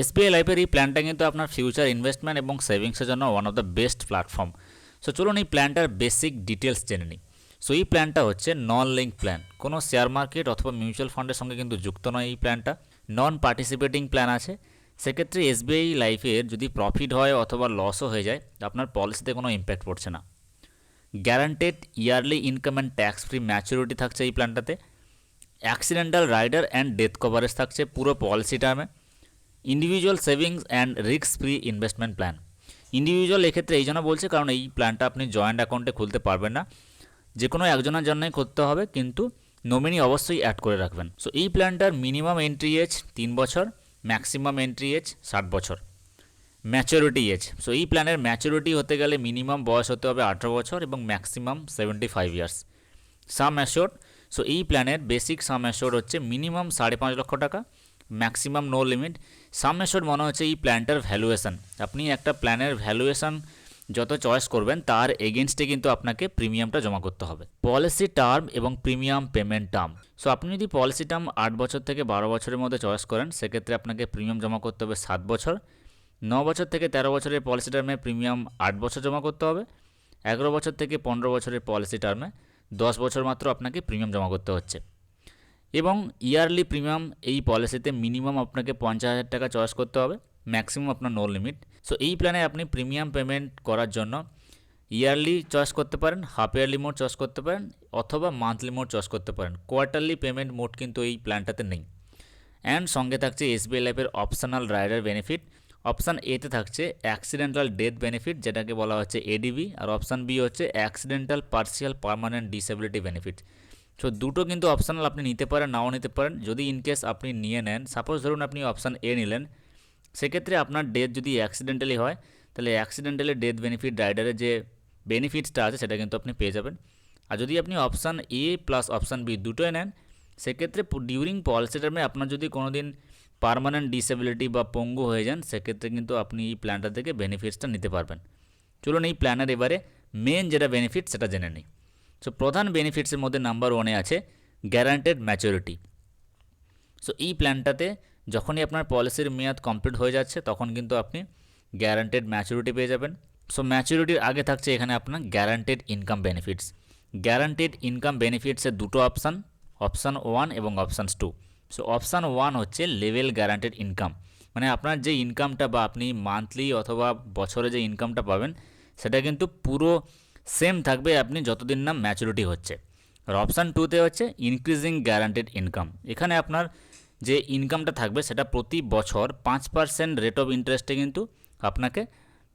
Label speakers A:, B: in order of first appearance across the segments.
A: SBI লাইফের এই প্ল্যানটা কিন্তু আপনার ফিউচার ইনভেস্টমেন্ট এবং সেভিংসের জন্য one of the best platform so চলুন এই প্ল্যানটার বেসিক ডিটেলস জেনে নিই। সো এই প্ল্যানটা হচ্ছে নন লিঙ্ক প্ল্যান কোনো শেয়ার মার্কেট অথবা মিউচুয়াল ফান্ডের সঙ্গে কিন্তু যুক্ত নয় এই প্ল্যানটা নন পার্টিসিপেটিং প্ল্যান আছে। সেক্ষেত্রে এসবিআই লাইফের যদি প্রফিট হয় অথবা লসও হয়ে যায়, আপনার পলিসিতে কোনো ইম্প্যাক্ট পড়ছে না। Guaranteed yearly income and tax free maturity থাকছে এই প্ল্যানটাতে accidental rider and death coverage থাকছে পুরো পলিসি টার্মে individual savings and risk free investment plan individual এক্ষেত্রে এই জন্য বলছে, কারণ এই প্ল্যানটা আপনি জয়েন্ট অ্যাকাউন্টে খুলতে পারবেন না। যে কোনো একজনের জন্যই করতে হবে, কিন্তু নমিনি অবশ্যই অ্যাড করে রাখবেন। সো এই প্ল্যানটার মিনিমাম এন্ট্রি এজ তিন বছর ম্যাক্সিমাম এন্ট্রি এজ ষাট বছর। ম্যাচুরিটি এজ সো এই প্ল্যানের ম্যাচুরিটি হতে গেলে মিনিমাম বয়স হতে হবে আঠেরো বছর এবং maximum seventy five years sum assured so এই প্ল্যানের বেসিক সাম অ্যাশোর্ড হচ্ছে মিনিমাম সাড়ে পাঁচ লক্ষ টাকা maximum no limit sum assured মনে হচ্ছে এই প্ল্যানটার ভ্যালুয়েশান আপনি একটা প্ল্যানের ভ্যালুয়েশন যত চয়েস করবেন, তার এগেনস্টে কিন্তু আপনাকে প্রিমিয়ামটা জমা করতে হবে। পলিসি টার্ম এবং প্রিমিয়াম পেমেন্ট টার্ম সো আপনি যদি পলিসি টার্ম আট বছর থেকে বারো বছরের মধ্যে চয়েস করেন, সেক্ষেত্রে আপনাকে প্রিমিয়াম জমা করতে হবে সাত বছর। ন বছর থেকে তেরো বছরের পলিসি টার্মে প্রিমিয়াম আট বছর জমা করতে হবে। এগারো বছর থেকে পনেরো বছরের পলিসি টার্মে দশ বছর মাত্র আপনাকে প্রিমিয়াম জমা করতে হচ্ছে। এবং ইয়ারলি প্রিমিয়াম এই পলিসিতে মিনিমাম আপনাকে পঞ্চাশ হাজার টাকা চয়েস করতে হবে। ম্যাক্সিমাম আপনার নো লিমিট সো এই প্ল্যানে আপনি প্রিমিয়াম পেমেন্ট করার জন্য ইয়ারলি চয়েস করতে পারেন হাফ ইয়ারলি মোড চয়েস করতে পারেন, অথবা মান্থলি মোড চয়েস করতে পারেন। কোয়ার্টারলি পেমেন্ট মোড কিন্তু এই প্ল্যানটাতে নেই। অ্যান্ড সঙ্গে থাকছে এসবিআই লাইফের অপশনাল রাইডার বেনিফিট অপশান এতে থাকছে অ্যাক্সিডেন্টাল ডেথ বেনিফিট যেটাকে বলা হচ্ছে এডিবি আর অপশান বি হচ্ছে accidental partial permanent disability benefit so দুটো কিন্তু অপশানাল আপনি নিতে পারেন, নাও নিতে পারেন। যদি ইনকেস আপনি নিয়ে নেন সাপোজ ধরুন আপনি অপশান এ নিলেন, সেক্ষেত্রে আপনার ডেথ যদি অ্যাক্সিডেন্টালি হয়, তাহলে অ্যাক্সিডেন্টালি ডেথ বেনিফিট রাইডারের যে বেনিফিটসটা আছে, সেটা কিন্তু আপনি পেয়ে যাবেন। আর যদি আপনি option A plus option B দুটোই নেন, সেক্ষেত্রে ডিউরিং পলিসি টার্মে আপনার যদি কোনো দিন পারমানেন্ট ডিসেবিলিটি বা পঙ্গু হয়ে যান, সেক্ষেত্রে কিন্তু আপনি এই প্ল্যানটা থেকে বেনিফিটসটা নিতে পারবেন। চলুন এই প্ল্যানের এবারে মেন যেটা বেনিফিট সেটা জেনে নিই। সো প্রধান বেনিফিটসের মধ্যে নাম্বার ওয়ানে আছে গ্যারান্টেড ম্যাচুরিটি সো এই প্ল্যানটাতে যখনই আপনার পলিসির মেয়াদ কমপ্লিট হয়ে যাচ্ছে, তখন কিন্তু আপনি গ্যারান্টেড ম্যাচুরিটি পেয়ে যাবেন। সো ম্যাচুরিটির আগে থাকছে এখানে আপনার guaranteed income benefits guaranteed income বেনিফিটসের দুটো অপশান অপশান ওয়ান এবং options two so option one হচ্ছে লেভেল গ্যারান্টেড ইনকাম মানে আপনার যে ইনকামটা বা আপনি মান্থলি অথবা বছরে যে ইনকামটা পাবেন, সেটা কিন্তু পুরো সেম থাকবে আপনি যতদিন না ম্যাচুরিটি হচ্ছে। আর অপশান টুতে হচ্ছে ইনক্রিজিং গ্যারান্টেড ইনকাম এখানে আপনার যে ইনকামটা থাকবে সেটা প্রতি বছর পাঁচ পার্সেন্ট রেট অফ ইন্টারেস্টে কিন্তু আপনাকে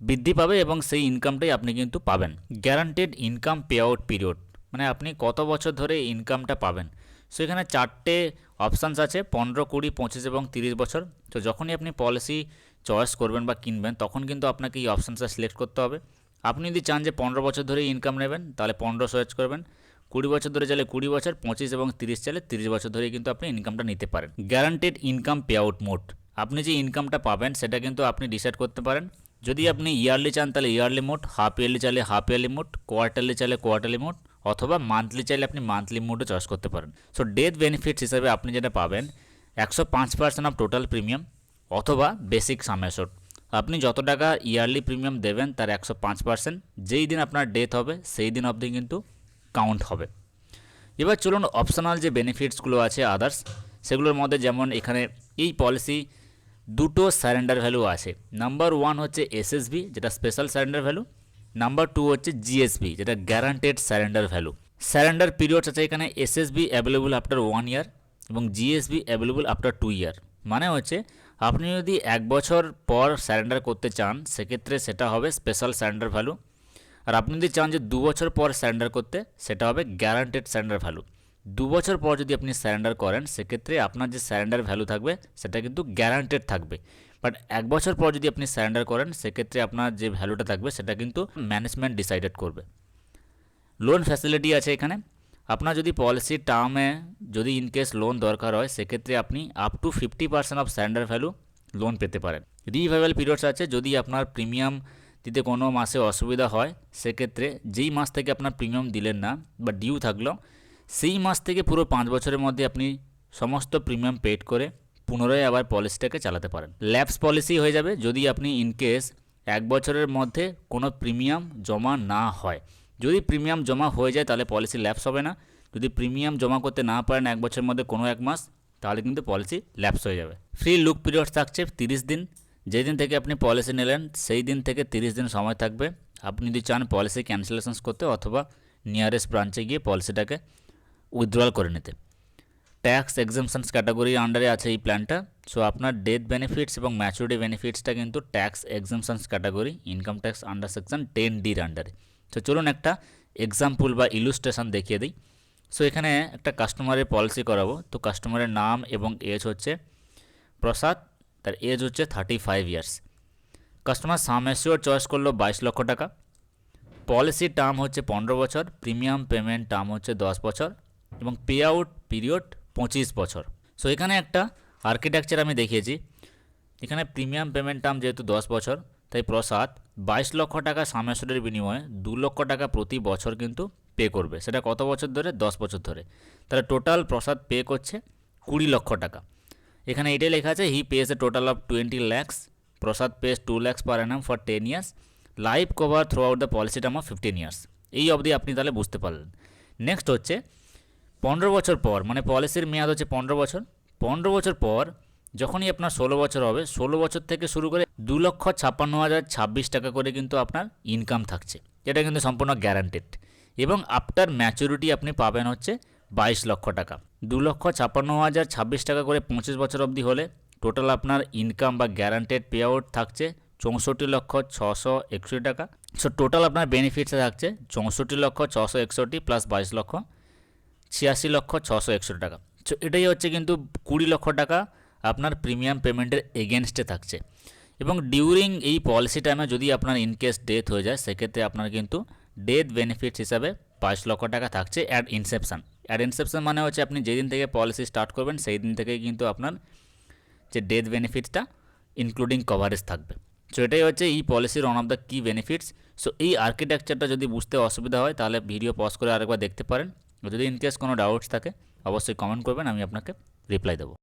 A: বৃদ্ধি পাবে এবং সেই ইনকামটাই আপনি কিন্তু পাবেন। Guaranteed income pay out period মানে আপনি কত বছর ধরে ইনকামটা পাবেন। সো এখানে চারটে অপশানস আছে, পনেরো, কুড়ি, পঁচিশ এবং তিরিশ বছর। তো যখনই আপনি পলিসি চয়েস করবেন বা কিনবেন, তখন কিন্তু আপনাকে এই অপশানসটা সিলেক্ট করতে হবে। আপনি যদি চান যে পনেরো বছর ধরে ইনকাম নেবেন, তাহলে পনেরো সার্চ করবেন। কুড়ি বছর ধরে চাইলে কুড়ি বছর, পঁচিশ এবং তিরিশ চাইলে তিরিশ বছর ধরে কিন্তু আপনি ইনকামটা নিতে পারেন। Guaranteed income pay out mode আপনি যে ইনকামটা পাবেন, সেটা কিন্তু আপনি ডিসাইড করতে পারেন। যদি আপনি ইয়ারলি চান, তাহলে ইয়ারলি মোড হাফ ইয়ারলি চাইলে হাফ ইয়ারলি মোড কোয়ার্টারলি চাইলে কোয়ার্টারলি মোড অথবা মান্থলি চাইলে আপনি মান্থলি মোডও চয়েস করতে পারেন। সো ডেথ বেনিফিটস হিসাবে আপনি যেটা পাবেন, একশো পাঁচ পার্সেন্ট অফ টোটাল প্রিমিয়াম অথবা বেসিক সামেশোড আপনি যত টাকা ইয়ারলি প্রিমিয়াম দেবেন তার একশো পাঁচ পার্সেন্ট, যেই দিন আপনার ডেথ হবে, সেই দিন অবধি কিন্তু কাউন্ট হবে। এবার চলুন অপশনাল যে বেনিফিটসগুলো আছে আদার্স সেগুলোর মধ্যে যেমন এখানে এই পলিসি দুটো স্যারেন্ডার ভ্যালু আছে। নাম্বার ওয়ান হচ্ছে এসএসবি যেটা special surrender value number two হচ্ছে জিএসবি যেটা guaranteed surrender value surrender periods আছে এখানে SSB available after one year এবং GSB available after two year মানে হচ্ছে আপনি যদি এক বছর পর স্যারেন্ডার করতে চান, সেক্ষেত্রে সেটা হবে স্পেশাল স্যারেন্ডার ভ্যালু আর আপনি যদি চান যে দু বছর পর স্যারেন্ডার করতে, সেটা হবে গ্যারান্টেড স্যারেন্ডার ভ্যালু দু বছর পর যদি আপনি স্যারেন্ডার করেন, সেক্ষেত্রে আপনার যে স্যারেন্ডার ভ্যালু থাকবে, সেটা কিন্তু গ্যারান্টেড থাকবে। বাট এক বছর পর যদি আপনি স্যারেন্ডার করেন, সেক্ষেত্রে আপনার যে ভ্যালুটা থাকবে, সেটা কিন্তু ম্যানেজমেন্ট ডিসাইডেড করবে। লোন ফ্যাসিলিটি আছে এখানে। আপনার যদি পলিসি টার্মে যদি ইনকেস লোন দরকার হয়, সেক্ষেত্রে আপনি up to fifty percent of surrender value loan পেতে পারেন। রিভাইভাল পিরিয়ডস আছে, যদি আপনার প্রিমিয়াম দিতে কোনো মাসে অসুবিধা হয়, সেক্ষেত্রে যেই মাস থেকে আপনার প্রিমিয়াম দিলেন না বা ডিউ থাকল, সেই মাস থেকে পুরো পাঁচ বছরের মধ্যে আপনি সমস্ত প্রিমিয়াম পেড করে পুনরায় আবার পলিসিটাকে চালাতে পারেন। ল্যাপস পলিসি হয়ে যাবে, যদি আপনি ইনকেস এক বছরের মধ্যে কোনো প্রিমিয়াম জমা না হয়। যদি প্রিমিয়াম জমা হয়ে যায়, তাহলে পলিসি ল্যাপস হবে না। যদি প্রিমিয়াম জমা করতে না পারেন এক বছরের মধ্যে কোনো এক মাস, তাহলে কিন্তু পলিসি ল্যাপস হয়ে যাবে। ফ্রি লুক পিরিয়ড থাকছে তিরিশ দিন। যেদিন থেকে আপনি পলিসি নিলেন, সেই দিন থেকে তিরিশ দিন সময় থাকবে। আপনি যদি চান পলিসি ক্যান্সেলেশনস করতে অথবা নিয়ারেস্ট ব্রাঞ্চে গিয়ে পলিসিটাকে উইথড্রয়াল করে নিতে। ট্যাক্স এক্সামশনস ক্যাটাগরির আন্ডারে আছে এই প্ল্যানটা সো আপনার ডেথ বেনিফিটস এবং ম্যাচুরিটি বেনিফিটসটা কিন্তু tax exemptions category income tax under section ten ডির আন্ডারে তো চলুন একটা এক্সাম্পল বা ইলুস্ট্রেশন দেখিয়ে দিই। সো এখানে একটা কাস্টমারের পলিসি করাবো। তো কাস্টমারের নাম এবং এজ হচ্ছে প্রসাদ, তার এজ হচ্ছে thirty five years customer sum assure choice করল বাইশ লক্ষ টাকা। পলিসি টার্ম হচ্ছে পনেরো বছর প্রিমিয়াম পেমেন্ট টার্ম হচ্ছে দশ বছর এবং পে আউট পিরিয়ড পঁচিশ বছর। সো এখানে একটা আর্কিটেকচার আমি দেখিয়েছি। এখানে প্রিমিয়াম পেমেন্ট টার্ম যেহেতু দশ বছর, তাই প্রসাদ বাইশ লক্ষ টাকা সামেশ্বরের বিনিময়ে দু লক্ষ টাকা প্রতি বছর কিন্তু পে করবে। সেটা কত বছর ধরে? দশ বছর ধরে। তাহলে টোটাল প্রসাদ পে করছে কুড়ি লক্ষ টাকা। এখানে এটাই লেখা আছে he pays a total of twenty lakhs Prasad pays two lakhs per annum for ten years life cover throughout the policy term of fifteen years এই অবধি আপনি তাহলে বুঝতে পারলেন। নেক্সট হচ্ছে, পনেরো বছর পর মানে পলিসির মেয়াদ হচ্ছে পনেরো বছর। পনেরো বছর পর যখনই আপনার ষোলো বছর হবে, ষোলো বছর থেকে শুরু করে দু লক্ষ ছাপ্পান্ন হাজার ছাব্বিশ টাকা করে কিন্তু আপনার ইনকাম থাকছে। এটা কিন্তু সম্পূর্ণ গ্যারান্টেড এবং আফটার ম্যাচুরিটি আপনি পাবেন হচ্ছে বাইশ লক্ষ টাকা। দু লক্ষ ছাপ্পান্ন হাজার ছাব্বিশ টাকা করে পঁচিশ বছর অবধি হলে টোটাল আপনার ইনকাম বা গ্যারান্টেড পে আউট থাকছে চৌষট্টি লক্ষ ছশো একষট্টি টাকা। সো টোটাল আপনার বেনিফিটসে থাকছে চৌষট্টি লক্ষ ছশো একষট্টি প্লাস বাইশ লক্ষ ছিয়াশি লক্ষ ছশো একষট্টি টাকা। সো এটাই হচ্ছে কিন্তু কুড়ি লক্ষ টাকা আপনার প্রিমিয়াম পেমেন্টের এগেনস্টে থাকছে। এবং ডিউরিং এই পলিসি টাইমে যদি আপনার ইনকেস ডেথ হয়ে যায়, সেক্ষেত্রে আপনার কিন্তু ডেথ বেনিফিটস হিসাবে পাঁচ লক্ষ টাকা থাকছে অ্যাড ইনসেপশন অ্যাড ইনসেপশন মানে হচ্ছে আপনি যেদিন থেকে পলিসি স্টার্ট করবেন সেই দিন থেকেই কিন্তু আপনার যে ডেথ বেনিফিটসটা ইনক্লুডিং কভারেজ থাকবে। সো এটাই হচ্ছে এই পলিসির one of the key benefits so এই আর্কিটেকচারটা যদি বুঝতে অসুবিধা হয়, তাহলে ভিডিও পজ করে আরেকবার দেখতে পারেন। যদি ইনকেস কোনো ডাউটস থাকে, অবশ্যই কমেন্ট করবেন, আমি আপনাকে রিপ্লাই দেবো।